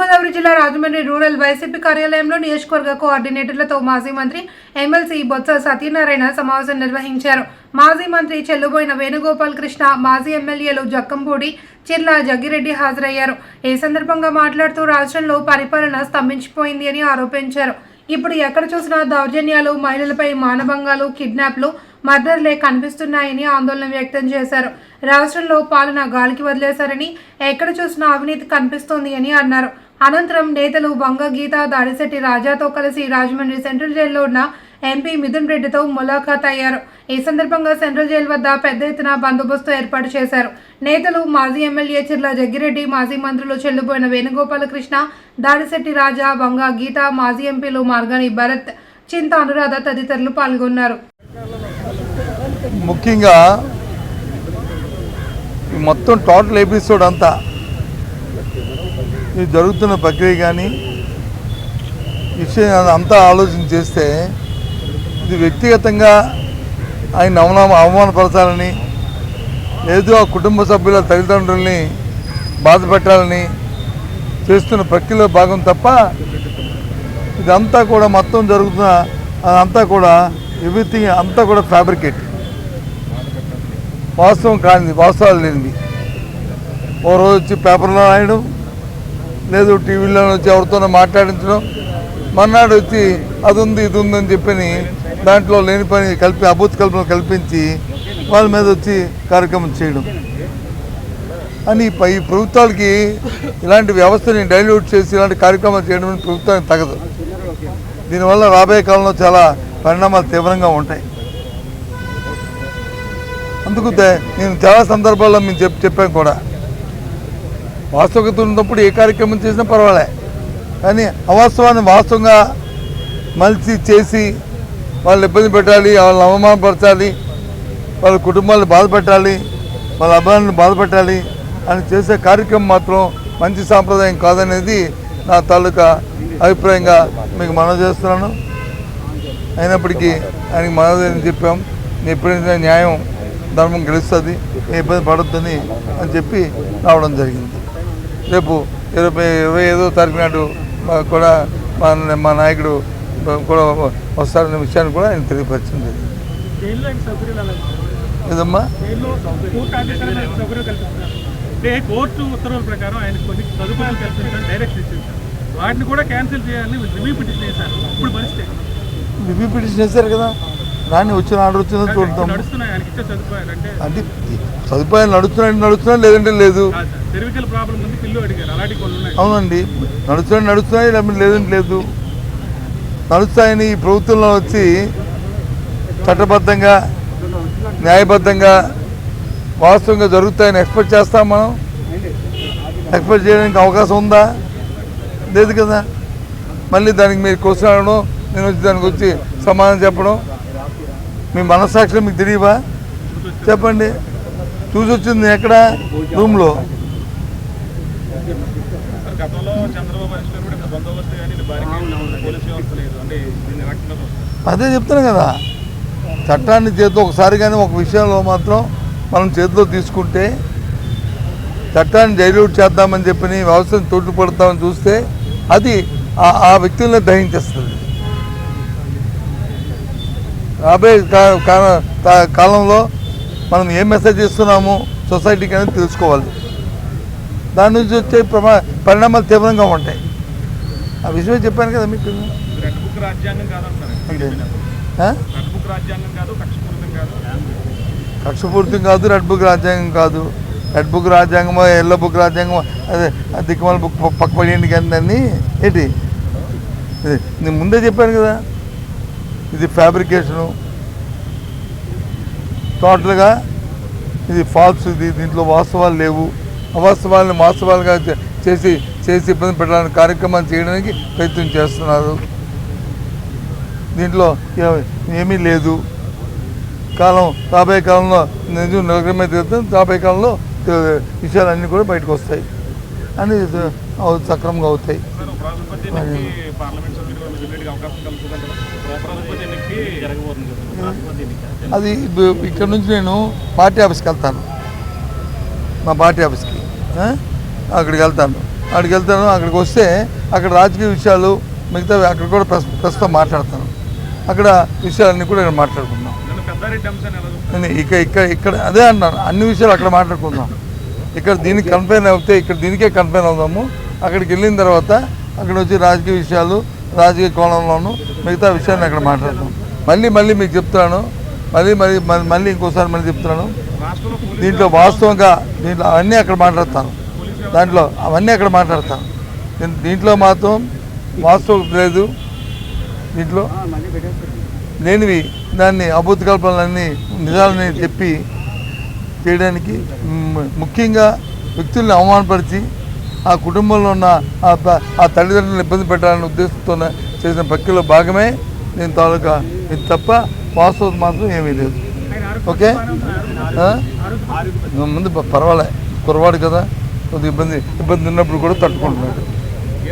తూర్పుగోదావరి జిల్లా Rajahmundry rural YCP కార్యాలయంలో నియోజకవర్గ కోఆర్డినేటర్లతో మాజీ మంత్రి ఎమ్మెల్సీ బొత్స సత్యనారాయణ సమావేశం నిర్వహించారు. మాజీ మంత్రి చెల్లుబోయిన వేణుగోపాల్ కృష్ణ మాజీ ఎమ్మెల్యేలు జక్కంపూడి చిర్ల జగ్గిరెడ్డి హాజరయ్యారు. ఈ సందర్భంగా మాట్లాడుతూ రాష్ట్రంలో పరిపాలన స్తంభించిపోయింది అని ఆరోపించారు. ఇప్పుడు ఎక్కడ చూసినా దౌర్జన్యాలు మహిళలపై మానభంగాలు కిడ్నాప్లు మర్డర్లే కనిపిస్తున్నాయని ఆందోళన వ్యక్తం చేశారు. రాష్ట్రంలో పాలన గాలికి వదిలేశారని ఎక్కడ చూసినా అవినీతి కనిపిస్తోంది అని అన్నారు. అనంతరం నేతలు బొంగ గీత దాడిశెట్టి రాజాతో కలిసి రాజమండ్రి సెంట్రల్ జైల్లో ఉన్న ఎంపీ మిథున్ రెడ్డితో ములాఖాత్ అయ్యారు. ఈ సందర్భంగా సెంట్రల్ జైలు వద్ద పెద్ద ఎత్తున బందోబస్తు ఏర్పాటు చేశారు. నేతలు మాజీ ఎమ్మెల్యే చిర్ల జగ్గిరెడ్డి మాజీ మంత్రులు చెల్లుబోయిన వేణుగోపాలకృష్ణ దాడిశెట్టి రాజా బొంగ గీత మాజీ ఎంపీలు మార్గాని భరత్ చింత అనురాధ తదితరులు పాల్గొన్నారు. ముఖ్యంగా మొత్తం టోటల్ ఎపిసోడ్ అంతా ఇది జరుగుతున్న ప్రక్రియ కానీ విషయం అంతా ఆలోచన చేస్తే ఇది వ్యక్తిగతంగా ఆయన అవమాన అవమానపరచాలని లేదు ఆ కుటుంబ సభ్యుల తల్లిదండ్రుల్ని బాధ పెట్టాలని చేస్తున్న ప్రక్రియలో భాగం తప్ప ఇదంతా కూడా మొత్తం జరుగుతున్న అదంతా కూడా ఎవ్రీథింగ్ అంతా కూడా ఫ్యాబ్రికేట్ వాస్తవం కానిది వాస్తవాలు లేనివి. ఓ రోజు వచ్చి పేపర్లో రాయడం లేదు టీవీలో వచ్చి ఎవరితోనో మాట్లాడించడం. మన్నాడు వచ్చి అది ఉంది ఇది ఉందని చెప్పని దాంట్లో లేని పని కలిపి అభూత కల్పన కల్పించి వాళ్ళ మీద వచ్చి కార్యక్రమం చేయడం. అని ఈ ఈ ప్రభుత్వాలకి ఇలాంటి వ్యవస్థని డైల్యూట్ చేసి ఇలాంటి కార్యక్రమాలు చేయడం అనేది ప్రభుత్వానికి తగదు. దీనివల్ల రాబోయే కాలంలో చాలా పరిణామాలు తీవ్రంగా ఉంటాయి. అందుకు నేను చాలా సందర్భాల్లో మేము చెప్పి చెప్పాను కూడా. వాస్తవికత ఉన్నప్పుడు ఏ కార్యక్రమం చేసినా పర్వాలే. కానీ అవాస్తవాన్ని వాస్తవంగా మలిచి చేసి వాళ్ళని ఇబ్బంది పెట్టాలి వాళ్ళని అవమానపరచాలి వాళ్ళ కుటుంబాలను బాధపెట్టాలి వాళ్ళ అభిమానులను బాధపెట్టాలి అని చేసే కార్యక్రమం మాత్రం మంచి సాంప్రదాయం కాదనేది నా తాలూకా అభిప్రాయంగా మీకు మనవి చేస్తున్నాను. అయినప్పటికీ ఆయనకి అని చెప్పాం. ఎప్పుడైనా న్యాయం ధర్మం గెలుస్తుంది ఏ ఇబ్బంది పడొద్దని అని చెప్పి రావడం జరిగింది. రేపు ఇరవై ఇరవై ఐదో తారీఖు నాడు కూడా మా మా నాయకుడు కూడా వస్తారనే విషయాన్ని కూడా ఆయన తెలియపరిచింది. ఏదమ్మా? కోర్టు అంటే ఉత్తర్వుల ప్రకారం ఆయన కొన్ని సదుపాయాలు డైరెక్షన్ వాటిని కూడా క్యాన్సిల్ చేయాలని రివ్యూ పిటిషన్ ఇప్పుడు పరిస్థితి రివ్యూ పిటిషన్ వేశారు కదా. రాని వచ్చిన ఆర్డర్ వచ్చిందో చూడతాం అంటే సదుపాయాలు నడుస్తున్నాయి నడుస్తున్నాయి లేదంటే లేదు. అవునండి. నడుస్తున్నాయి నడుస్తున్నాయి లేదంటే లేదు. నడుస్తాయని ఈ ప్రభుత్వంలో వచ్చి చట్టబద్ధంగా న్యాయబద్ధంగా వాస్తవంగా జరుగుతాయని ఎక్స్పెక్ట్ చేస్తాం మనం. ఎక్స్పెక్ట్ చేయడానికి అవకాశం ఉందా? లేదు కదా. మళ్ళీ దానికి మీరు క్వశ్చన్ అడగడం నేను వచ్చి దానికి వచ్చి సమాధానం చెప్పడం. మీ మనస్సాక్షి మీకు తెలియవా? చెప్పండి. చూసి వచ్చింది ఎక్కడ? రూమ్లో. అదే చెప్తాను కదా. చట్టాన్ని చేతిలో ఒకసారి కానీ ఒక విషయంలో మాత్రం మనం చేతిలో తీసుకుంటే చట్టాన్ని డైల్యూట్ చేద్దామని చెప్పని వ్యవస్థను తోడ్పడతామని చూస్తే అది ఆ- ఆ వ్యక్తులను దహించేస్తుంది. రాబోయే కాలంలో మనం ఏం మెసేజ్ ఇస్తున్నాము సొసైటీకి అనేది తెలుసుకోవాలి. దాని నుంచి వచ్చే ప్రమా పరిణామాలు తీవ్రంగా ఉంటాయి. ఆ విషయమే చెప్పాను కదా మీకు. కక్షపూరితం కాదు. రెడ్ బుక్ రాజ్యాంగం కాదు. రెడ్ బుక్ రాజ్యాంగమో ఎల్లో బుక్ రాజ్యాంగమో అదే దిక్కుమాల బుక్ ప- పక్క పడేయండి కానీ దాన్ని. ఏంటి? నేను ముందే చెప్పాను కదా. ఇది ఫ్యాబ్రికేషను టోటల్గా ఇది ఫాల్స్ ఇది దీంట్లో వాస్తవాలు లేవు. అవాస్తవాలను వాస్తవాలుగా చేసి చేసి ఇబ్బంది పెట్టడానికి కార్యక్రమాలు చేయడానికి ప్రయత్నం చేస్తున్నారు. దీంట్లో ఏమీ లేదు. కాలం రాబోయే కాలంలో నిజం నిలకడమే తీరుతుంది. రాబోయే కాలంలో విషయాలన్నీ కూడా బయటకు వస్తాయి. అని సక్రమంగా అవుతాయి. అది ఇక్కడ నుంచి నేను పార్టీ ఆఫీస్కి వెళ్తాను. మా పార్టీ ఆఫీస్కి? అక్కడికి వెళ్తాను. అక్కడికి వెళ్తాను అక్కడికి వస్తే అక్కడ రాజకీయ విషయాలు మిగతా అక్కడ కూడా ప్రస్- ప్రస్తుతం మాట్లాడతాను. అక్కడ విషయాలన్నీ కూడా ఇక్కడ మాట్లాడుకుందాం. ఇక ఇక్కడ ఇక్కడ అదే అన్నాను. అన్ని విషయాలు అక్కడ మాట్లాడుకుందాం. ఇక్కడ దీనికి కన్ఫైన్ అవుతే ఇక్కడ దీనికే కన్ఫైన్ అవుదాము. అక్కడికి వెళ్ళిన తర్వాత అక్కడ వచ్చి రాజకీయ విషయాలు రాజకీయ కోణంలోను మిగతా విషయాన్ని అక్కడ మాట్లాడతాం. మళ్ళీ మళ్ళీ మీకు చెప్తున్నాను. మళ్ళీ మళ్ళీ మళ్ళీ- ఇంకోసారి మళ్ళీ చెప్తున్నాను. దీంట్లో వాస్తవంగా దీంట్లో అవన్నీ అక్కడ మాట్లాడతాను. దాంట్లో అవన్నీ అక్కడ మాట్లాడతాను. దీంట్లో మాత్రం వాస్తవం లేదు. దీంట్లో లేనివి దాన్ని అభూత కల్పనలన్నీ నిజాలని చెప్పి చేయడానికి ముఖ్యంగా వ్యక్తుల్ని అవమానపరిచి ఆ కుటుంబంలో ఉన్న ఆ ఆ తల్లిదండ్రులను ఇబ్బంది పెట్టాలనే ఉద్దేశంతో చేసిన ప్రక్రియలో భాగమే నేను తాలూకా ఇది తప్ప వాస్తవం మాత్రం ఏమీ లేదు. ఓకే? ముందు పర్వాలే కురవాడు కదా కొద్దిగా ఇబ్బంది ఇబ్బంది ఉన్నప్పుడు కూడా తట్టుకుంటున్నాడు.